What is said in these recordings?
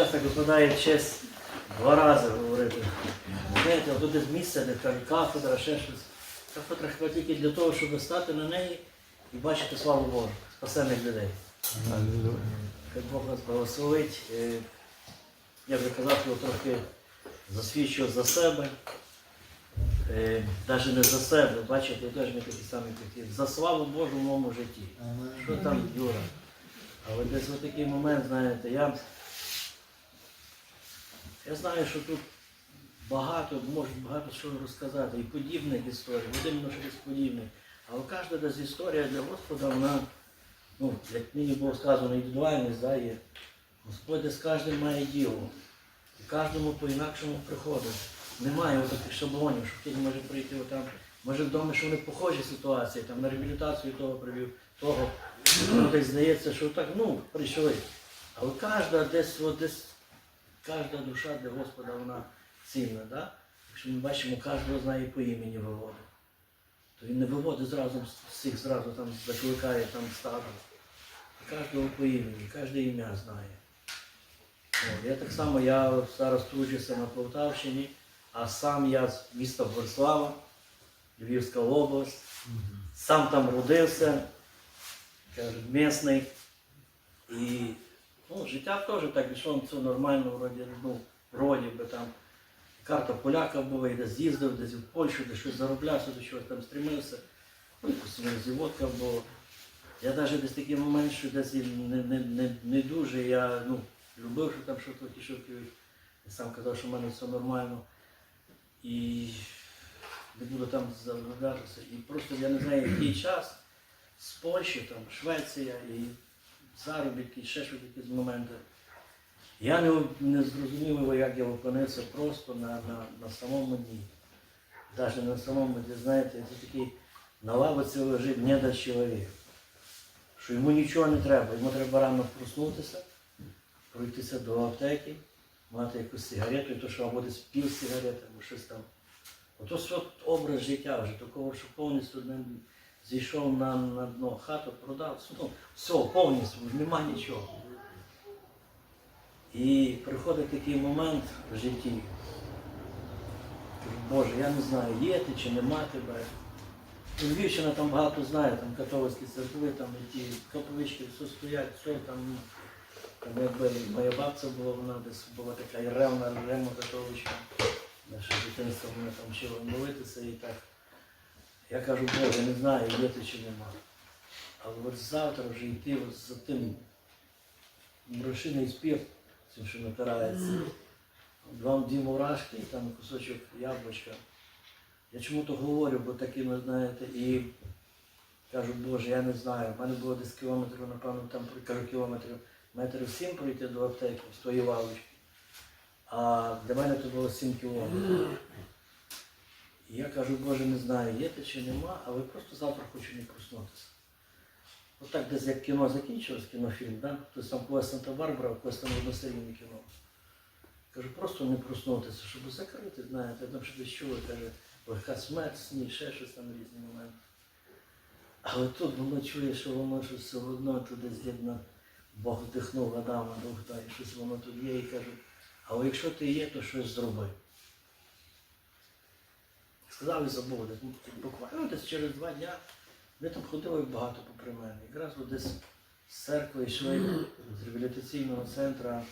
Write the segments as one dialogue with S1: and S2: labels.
S1: часто випадає честь два рази говорити. Знаєте, десь місце, де кажуть, кафедра, ще щось. Кафедра хіба тільки для того, щоб стати на неї і бачити славу Божу, спасених людей. Хай Бог нас благословить. Е, Я вже казав, що трохи засвідчив за себе. Навіть не за себе, бачите, я теж не такі самі хотів. За славу Божу в моєму житті. Що там, Юра? Але десь в такий момент, знаєте, я, я знаю, що тут багато, можуть багато що розказати, і подібних історій, от іменно щось подібне. Але кожна десь історія для Господа, вона, ну, як мені було сказано, індивідуальність, да, є. Господь десь кожен має діло. І кожному по-інакшому приходить. Немає таких шаблонів, що хтось може прийти отам. Може вдома, що вони похожі ситуації, там на реабілітацію того привів, того. Десь здається, що так, ну, прийшли. Але кожна десь, от десь, кожна душа для Господа вона цінна. Да? Якщо ми бачимо, кожного знає по імені виводить. То він не виводить зразу всіх, зразу там закликає там стадо. Кожного по імені, кожне ім'я знає. От, я так само, я зараз тружуся на Полтавщині, а сам я з міста Борислава, Львівська область, сам там родився, місний. І ну, життя теж так пішло, все нормально, вроді, ну, вроді би там. Карта поляка була, і десь їздив, десь в Польщу, де щось заробляв, до чогось там стремився. Ну, зіводка було. Я навіть десь такий момент, що десь не, не, не, не дуже, я ну, любив, що там щось ті. Я сам казав, що в мене все нормально. І не буду там зароблятися. І просто я не знаю, який час з Польщі, там, Швеція і заробітки, ще щось якісь моменти. Я не, не зрозумів, як я опинився просто на, на, на самому дні. Навіть на самому дні, знаєте, це такий на лавиці лежить недо чоловік. Що йому нічого не треба, йому треба рано проснутися, пройтися до аптеки, мати якусь сигарету, і то, що або десь пів сигарети, або щось там. Ото образ життя вже, такого, що повністю не зійшов на, на дно хату, продав, ну, все, повністю, нема нічого. І приходить такий момент в житті. Боже, я не знаю, є ти чи нема тебе. Ну, Львівщина там багато знає, там католицькі церкви, там ті каповички, все стоять, все там. Там якби моя бабця була, вона десь була така ревна, ревна католичка. Наше дитинство мене там вчило молитися і так. Я кажу, Боже, не знаю, є ти чи нема. Але от завтра вже йти от за тим брошиний спірт, цим, що натирається. Вам дві мурашки, і там кусочок яблучка. Я чому то говорю, бо такі, ви знаєте, і кажу, Боже, я не знаю. В мене було десь кілометрів, напевно, там кажу кілометрів, метрів сім пройти до аптеки з тої лавочки. А для мене це було 7 кілометрів. І я кажу, Боже, не знаю, є те чи нема, але просто завтра хочу не проснутися. Отак десь як кіно закінчилось, кінофільм, да? Хтось там когось Санта-Барбара, когось там односерійне кіно. Кажу, просто не проснутися, щоб закрити, знаєте, там що десь чули, каже, легка смерть, сні, ще щось там різні моменти. Але тут воно чує, що воно щось все одно тут десь Бог вдихнув Адама, дух, та, і щось воно тут є, і кажу, але якщо ти є, то щось зроби. Сказав і забув, десь буквально ну, десь через два дня ми там ходили багато попри мене. Якраз десь з церкви йшли, з реабілітаційного центру,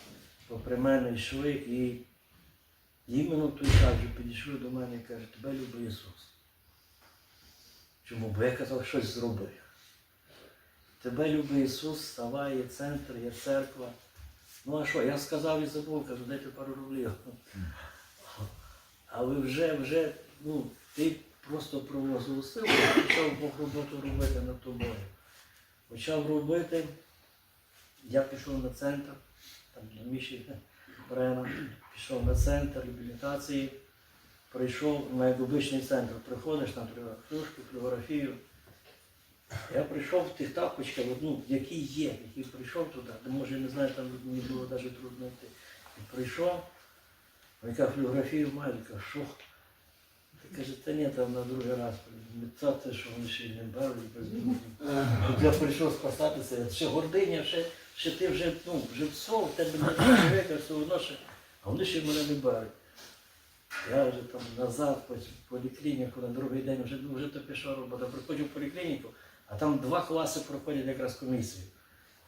S1: попри мене йшли і іменно в той час підійшли до мене і кажуть, тебе любить Ісус. Чому? Бо я казав, щось зроби. Тебе любить Ісус, вставай, є центр, є церква. Ну а що, я сказав і забув, кажу, дайте пару рублів. Але вже, вже, ну, ти просто провозив силу, і почав Бог роботу робити над тобою. Почав робити, я пішов на центр, там для Міші Брена, пішов на центр реабілітації, прийшов на як обичний центр, приходиш там флюшку, флюорографію. Я прийшов в тих тапочках, ну, які є, які прийшов туди, де може, не знаю, там мені було навіть трудно йти. І прийшов, яка флюорографію має, яка що? Каже, та ні, там на другий раз Це що вони ще й не беруть я прийшов спасатися, ще гординя, ще що ти вже, ну, вже все, в тебе не чоловіка, все одно ще, а вони ще мене не беруть. Я вже там назад, в поліклініку, на другий день вже, вже то пішла робота. Приходжу в поліклініку, а там два класи проходять якраз комісію.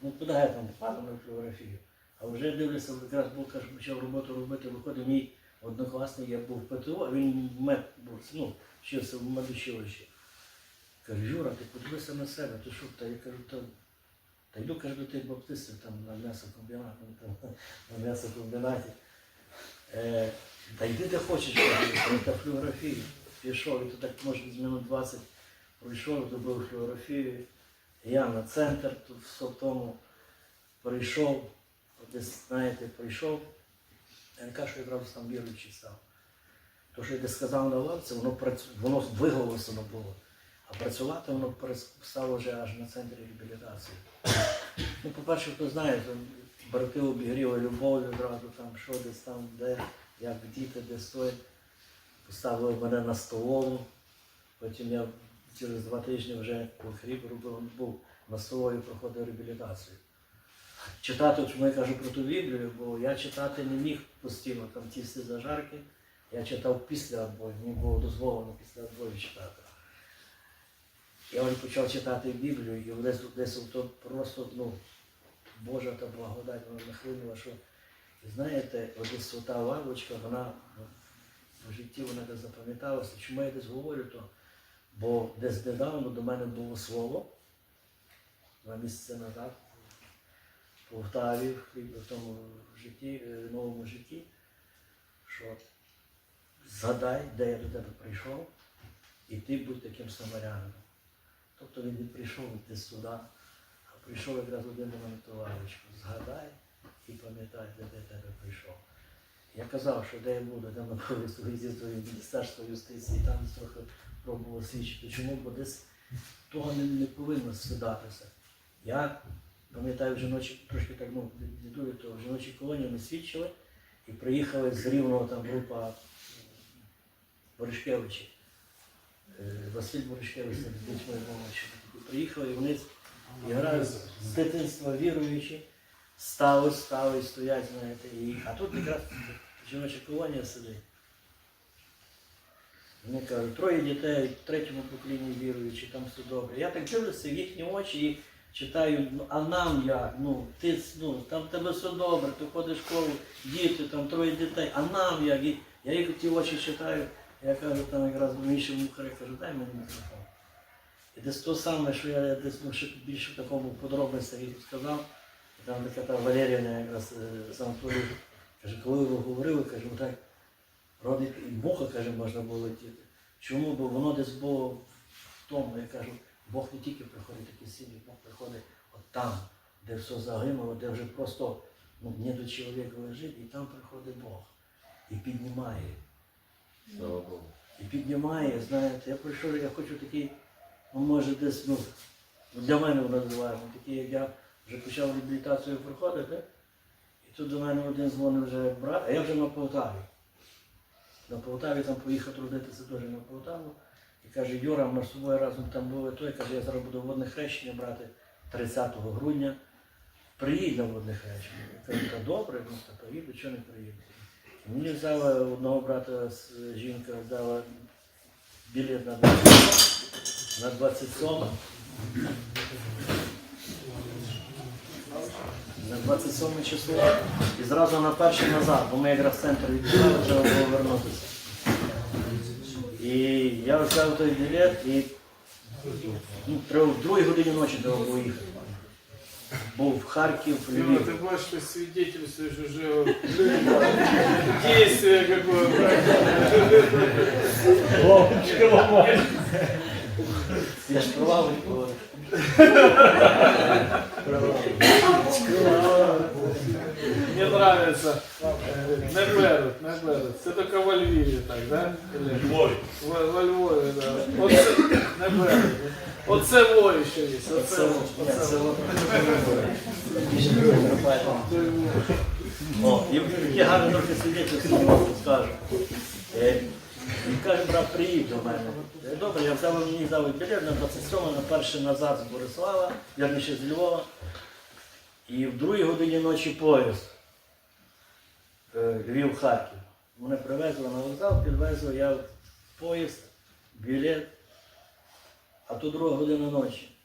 S1: Ну куди я там падав на фотографію? А вже дивлюся, якраз був, кажу, почав роботу робити, виходить мій однокласник, я був а він мед був, ну, вчився в медучилищі. Кажу, Юра, ти подивися на себе, ти що? Та я кажу, та, та йду кажу, до тих баптистів там на м'ясокомбінат, там, на м'ясокомбінаті. Е, та йди де хочеш, та флюорографію. Пішов, і то так може з минут 20 пройшов, добив флюорографію. Я на центр тут в тому прийшов, десь, знаєте, прийшов. Я не кажу, що якраз там віруючий став. То, що я сказав на лавці, воно, працю... воно виголосено було. А працювати воно стало вже аж на центрі реабілітації. Ну, по-перше, хто знає, там брати обігріли любов'ю одразу, там, що десь там, де, як діти, де стоять. Поставили мене на столову. Потім я через два тижні вже хліб робив, був на столові проходив реабілітацію. Читати, чому я кажу про ту Біблію, бо я читати не міг постійно, там ті всі зажарки. Я читав після відбою, мені було дозволено після відбою читати. Я вже почав читати Біблію, і десь, десь то просто, ну, Божа та благодать вона нахилила, що, знаєте, ось та лавочка, вона ну, в житті вона десь запам'яталася. Чому я десь говорю, то бо десь недавно до мене було слово, два місяці назад, в в тому житті, е, новому житті, що згадай, де я до тебе прийшов, і ти будь таким самарянином. Тобто він не прийшов десь сюди, а прийшов якраз один до мене товаришку. Згадай і пам'ятай, де я тебе прийшов. Я казав, що де я буду, на повістку візиту в Міністерство юстиції, там трохи пробував свідчити. Чому? Бо десь того не, не повинно скидатися. Я пам'ятаю, жіночі, трошки так ну, дідулі, то в жіночій колонії ми свідчили і приїхали з Рівного там група м, Боришкевичі. Е, Василь Боришкевич з дітьми молодші. Приїхали і вони грають з дитинства віруючі, стали, стали і стоять, знаєте. І... А тут якраз жіноча колонія сидить. Вони кажуть, троє дітей, в третьому поколінні віруючі, там все добре. Я так дивлюся в їхні очі і читаю, а нам як? Ну, ти ну, там тебе все добре, ти ходиш в школу, діти, там троє дітей, а нам як? І я їх ті очі читаю, я кажу, там якраз в іншому мухарі кажу, дай мені мікрофон. І десь то саме, що я десь ну, ще більше в такому подробності сказав, і там така та Валеріївна якраз е, сам творив, каже, коли ви говорили, каже, так, родить і Бога, каже, можна було летіти. Чому? Бо воно десь було в тому, я кажу, Бог не тільки приходить в такі сім'ї, Бог приходить от там, де все загинуло, де вже просто ну, не до чоловіка лежить, і там приходить Бог і піднімає.
S2: Слава Богу.
S1: І піднімає, знаєте, я прийшов, я хочу такий, ну може десь, ну, для мене називаємо, такий, як я вже почав реабілітацію проходити, і тут до мене один дзвонив вже брат, а я вже на Полтаві. На Полтаві там поїхав трудитися теж на Полтаву. І каже, Юра, ми з собою разом там були, той каже, я зараз буду водне хрещення брати 30 грудня. Приїдь на водне хрещення. Я кажу, та добре, ну та поїду, чого не приїду. Мені взяла одного брата жінка, взяла білет на 27, на 27. На 27 число і зразу на перший назад, бо ми якраз центр відбували, треба було вернутися. І я взяв той білет і ну, треба в другій годині ночі треба було їхати. Був в Харків, в
S3: Юра,
S1: Львів.
S3: ты больше свидетельствуешь уже действие какое.
S1: Я ж права говорю.
S3: Мне нравится. Не берут, не берут. Це только во Львові так, да? Или- Во, во Львові, да. Оце, не беруть. Оце во ще є.
S1: Це,
S3: Оце во.
S1: ні,
S3: Оце во.
S1: от Більше не Карпатом. О, і таке гарне трохи свідетельство скажу. Е, Він каже, брат, приїдь до мене. Е, Добре, я взяв мені дали білет на 27 на перший назад з Борислава, вірніше з Львова. І в другій годині ночі поїзд е, Львів-Харків. Мене привезли на вокзал, підвезли я в поїзд, білет, а то друга година ночі.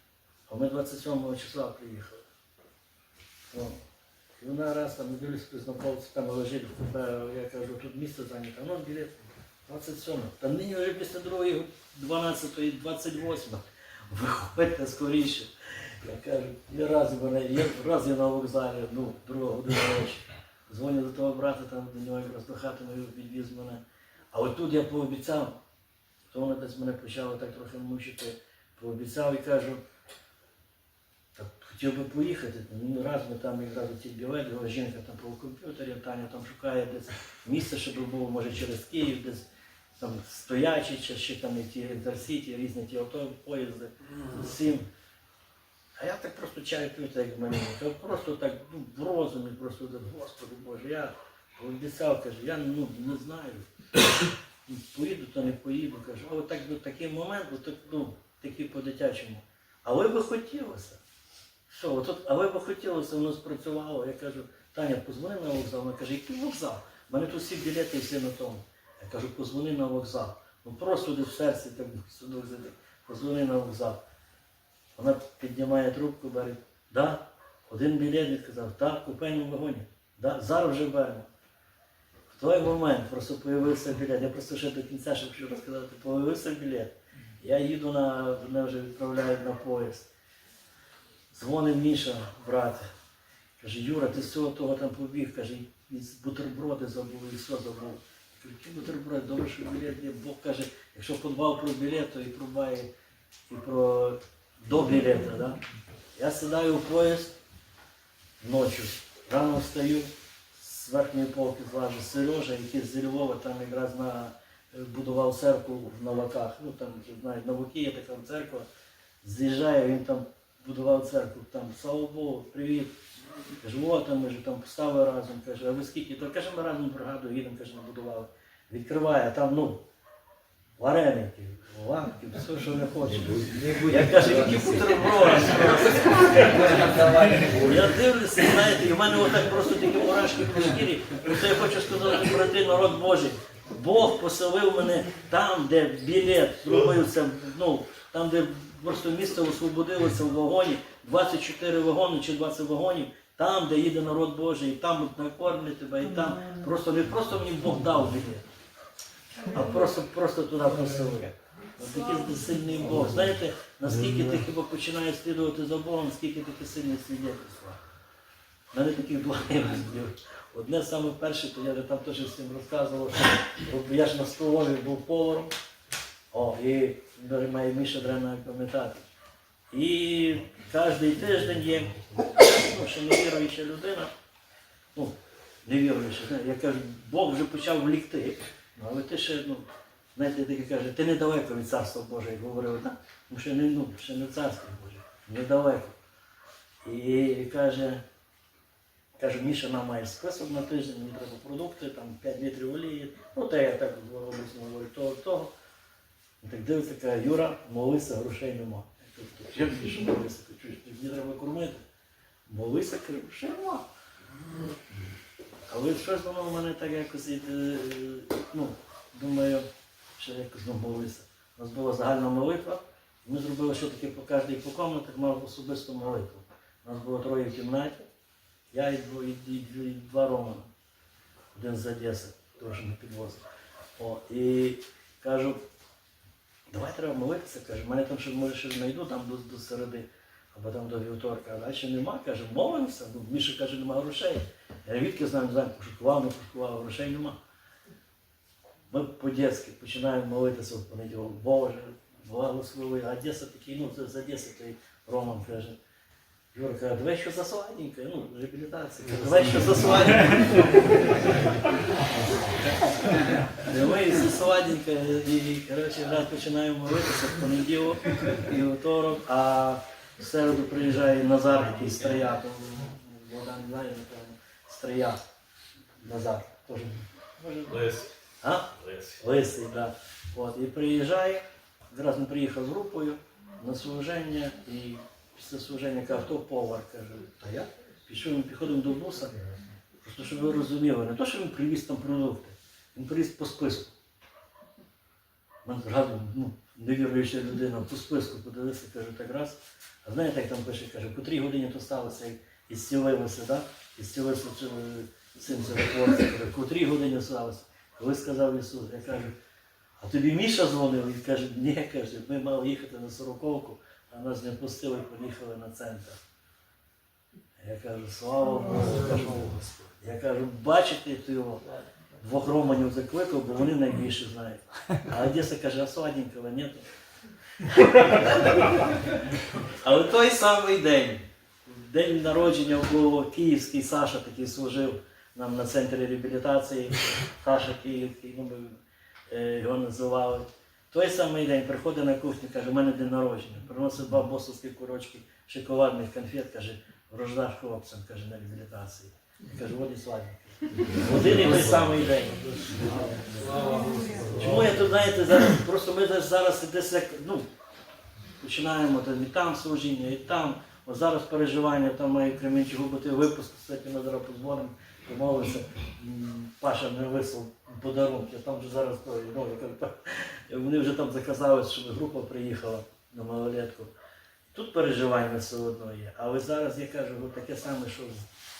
S1: А ми 27 числа приїхали. О. І вона раз там дивлюсь, знакомці там лежить я кажу, тут місце зайнято, ну білет 27. Та нині вже після другої 12 28 Виходьте скоріше. Я кажу, я раз мене, я раз я на вокзалі, ну, друга година ночі. Дзвоню до того брата, там до нього якраз до хати мою підвіз мене. А от тут я пообіцяв, то воно десь мене почало так трохи мучити, пообіцяв і кажу, так хотів би поїхати. Ну, раз ми там якраз ці білет, його жінка там по комп'ютері, Таня там шукає десь місце, щоб було, може, через Київ, десь там стоячі, чи ще там ті інтерсіті, різні ті авто, поїзди, сім. А я так просто чаю п'ю, так як мені. Просто так ну, в розумі, просто Господи Боже, я обіцяв, кажу, я ну, не знаю. Ну, Поїду, то не поїду, кажу. А от так, ну, такий момент, от, ну, такий по-дитячому. А ви би хотілося. Що, от, от, а ви би хотілося, воно спрацювало. Я кажу, Таня, позвони на вокзал. Вона каже, який вокзал? У мене тут всі білети всі на тому. Я кажу, позвони на вокзал. Ну просто в серці так судок. Позвони на вокзал. Вона піднімає трубку, бере, да, один білет відказав, так, в купейному вагоні. Да, зараз вже беремо. В той момент просто появився білет. Я просто ще до кінця ще хочу розказати, появився білет. Я їду на, мене вже відправляють на поїзд. Дзвонить Міша, брат. Каже, Юра, ти з цього того там побіг, каже, бутерброди забув, і все забув. Які бутерброди, добре, що білет є. Бог каже, якщо подбав про білет, то і про і про до білета. Да? Я сідаю в поїзд ночі, рано встаю, з верхньої полки злажу Сережа, який з Львова там якраз на, е, будував церкву в Новаках. Ну там знають, Новаки є така церква. З'їжджає, він там будував церкву, там, слава Богу, привіт. Там ми ж там поставили разом, каже, а ви скільки? То каже, ми разом бригаду їдемо, каже, набудували. Відкриває, там, ну, вареники, лапки, все, що не хочеш. Я кажу, які бутерброди. Я дивлюся, знаєте, і в мене отак просто такі мурашки по шкірі. Це я хочу сказати, брати, народ Божий. Бог поселив мене там, де білет зробився, ну, там, де просто місце освободилося в вагоні, 24 вагони чи 20 вагонів, там, де їде народ Божий, і там накормлять тебе, і там просто не просто мені Бог дав білет, а просто, просто туди поселив. От такий сильний Бог. Знаєте, наскільки ти хіба починаєш слідувати за Богом, наскільки таке сильне свідетельство. У мене таких два. Одне саме перше, то я там теж всім розказував, що бо я ж на столові був поваром, о, і має Міша древна пам'ятати. І кожен тиждень є, ну, ще невіруюча людина, ну, невіруюча, я кажу, Бог вже почав влікти, ну, але ти ще, ну, знаєте, таке каже, ти недалеко від царства Божого, як говорив, так? Ну, ще не, ну, ще не царство Боже, недалеко. І каже, каже, Міша нам має список на тиждень, мені треба продукти, там 5 літрів олії, ну те я так обично говорю, того, того. І так дивиться, каже, Юра, молися, грошей нема. Я кажу, ти що молися, чуєш, мені треба кормити. Молися, кажу, грошей нема. Але щось воно в мене так якось, е, ну, думаю, ще якось ну, молися. У нас була загальна молитва. Ми зробили, таке по кожній по комнатах мав особисту молитву. У нас було троє в кімнаті, я і, дво- і, і, і два Романа. Один з Одеси, теж не підвозив. О, і кажу, давай треба молитися, каже, мене там ще може ще знайду там до, до середи, або там до вівторка, а далі нема, каже, молимося. Ну, Міша каже, нема грошей. Відки знаю, не знаю, пошукував, не пошукував, грошей нема. Ми по-дєцьки починаємо молитися в понеділок. Боже, благослови. А Одеса такий, ну це з Одеси той Роман каже. Юра каже, давай що за сладеньке, ну, реабілітація. Каже, Давай що за сладеньке. Давай за сладеньке. І, коротше, раз починаємо молитися в понеділок і вівторок, а в середу приїжджає Назар, який то Богдан напевно, стрия. Назар. Теж. Може,
S2: Лис.
S1: а?
S2: Лис.
S1: Лисий, да. От, і приїжджає, зараз він приїхав з групою на служення, і після служення каже, хто повар? Каже, та я. Пішов він підходив до буса, просто щоб ви розуміли, не то, що він привіз там продукти, він привіз по списку. Мен згадую, ну, невіруюча людина по списку подивився, каже, так раз. А знаєте, як там пише, каже, по трій годині то сталося, і зцілився, да? і зцілився чи- син царотворця, каже, по трій годині сталося. Коли сказав Ісус, я кажу, а тобі Міша дзвонив? Він каже, ні, каже, ми мали їхати на сороковку, а нас не пустили, поїхали на центр. Я кажу, слава Богу, я кажу, бачите ти його? Двох романів закликав, бо вони найбільше знають. А Одеса каже, а сладенького нету. Але той самий день, день народження було київський Саша такий служив нам на центрі реабілітації. Саша Київський, ну, ми е, його називали. Той самий день приходить на кухню, каже, у мене день народження. Приносить два босовські курочки шоколадних конфет, каже, врождаш хлопцям, каже, на реабілітації. Я кажу, от і. В один і той самий день. Чому я тут, знаєте, зараз, просто ми зараз десь як, ну, починаємо там, і там служіння, і там. От зараз переживання, там має в Кременчугу бути випуск, кстати, ми зараз позвонимо, домовилися. Паша не вислав подарунки, там вже зараз ну, вони вже там заказали, щоб група приїхала на малолетку. Тут переживання все одно є. Але зараз я кажу, от таке саме, що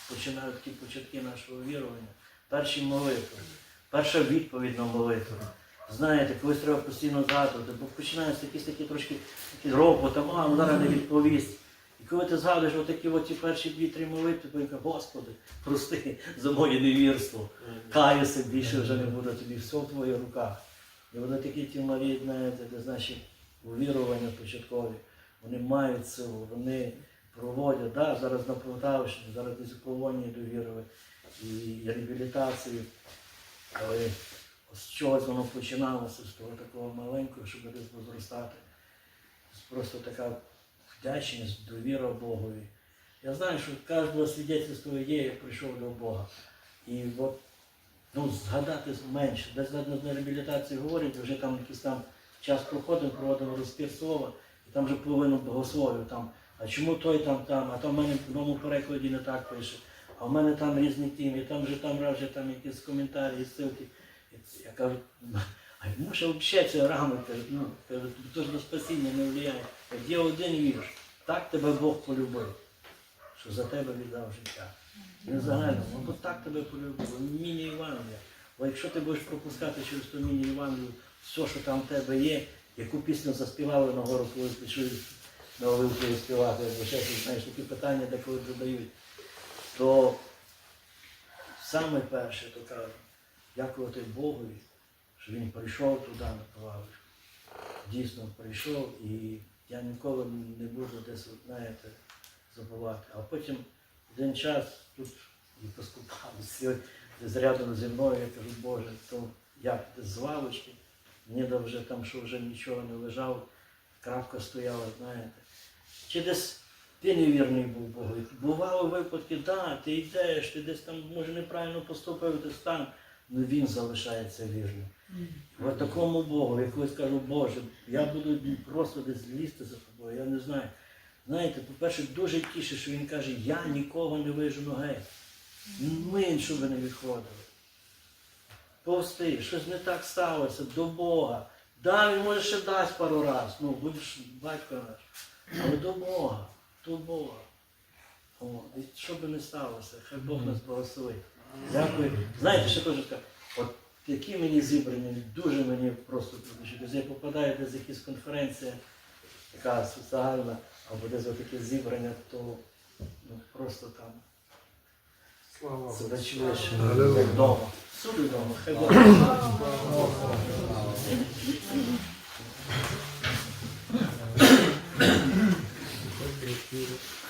S1: починають ті початки нашого вірування. Перші молитви, перша відповідь на молитву. Знаєте, колись треба постійно згадувати, бо починаються якісь такі трошки такі а, ну, зараз не відповість. І коли ти згадуєш отакі от перші дві-три молитви, то я кажу, Господи, прости за моє невірство. Каюся, більше вже не буде тобі, все в твоїх руках. І вони такі ті малі, знаєте, де наші увірування початкові, вони мають силу, вони проводять, да, зараз на Полтавщині, зараз десь у колонії довірили і реабілітацію. Але з чогось воно починалося, з того такого маленького, щоб десь зростати. Просто така вдячність, довіра Богові. Я знаю, що кожного свідетельство є, як прийшов до Бога. І от, ну, згадати менше. Десь на, реабілітації говорять, вже там якийсь там час проходимо, проводимо розпір слова, і там вже половину богословів. Там, а чому той там, там, а там в мене в новому перекладі не так пише, а в мене там різні теми, і там вже там раз там якісь коментарі, ссылки. Я кажу, а взагалі це рано, ну, то ж до спасіння не впливає. Як є один вірш, так тебе Бог полюбив, що за тебе віддав життя. Не загально, ну так тебе полюбив, міні Євангелія. Бо якщо ти будеш пропускати через ту міні Євангелію все, що там в тебе є, яку пісню заспівали на гору, коли пішли на Оливкові співати, або ще щось, знаєш, такі питання деколи задають, то саме перше то кажу, дякувати Богові, що він прийшов туди на Павлович. Дійсно прийшов і я ніколи не буду десь, знаєте, забувати. А потім один час тут і поскупався, десь рядом зі мною, я кажу, Боже, то я десь з лавочки, ніде вже там, що вже нічого не лежав, крапка стояла, знаєте. Чи десь ти невірний був Богу. Бували випадки, да, ти йдеш, ти десь там, може, неправильно поступив, десь там, але він залишається вірним. В такому Богу, я колись кажу, Боже, я буду просто десь лізти за тобою, я не знаю. Знаєте, по-перше, дуже тіше, що він каже, я нікого не вижену геть. Ми, щоб не відходили. Повсти, щось не так сталося, до Бога. Да, він може ще дасть пару раз, ну, будеш батько наш. Але до Бога, до Бога. О, і що би не сталося, хай Бог нас благословить. Дякую. Знаєте, що хочу сказати? От які мені зібрані, дуже мені просто Я попадаю десь якісь конференція, така соціальна, або десь таке зібрання, то ну, просто там
S3: Слава
S1: себе чуєш вдома. Суди вдома, хай Бог.
S3: Thank you.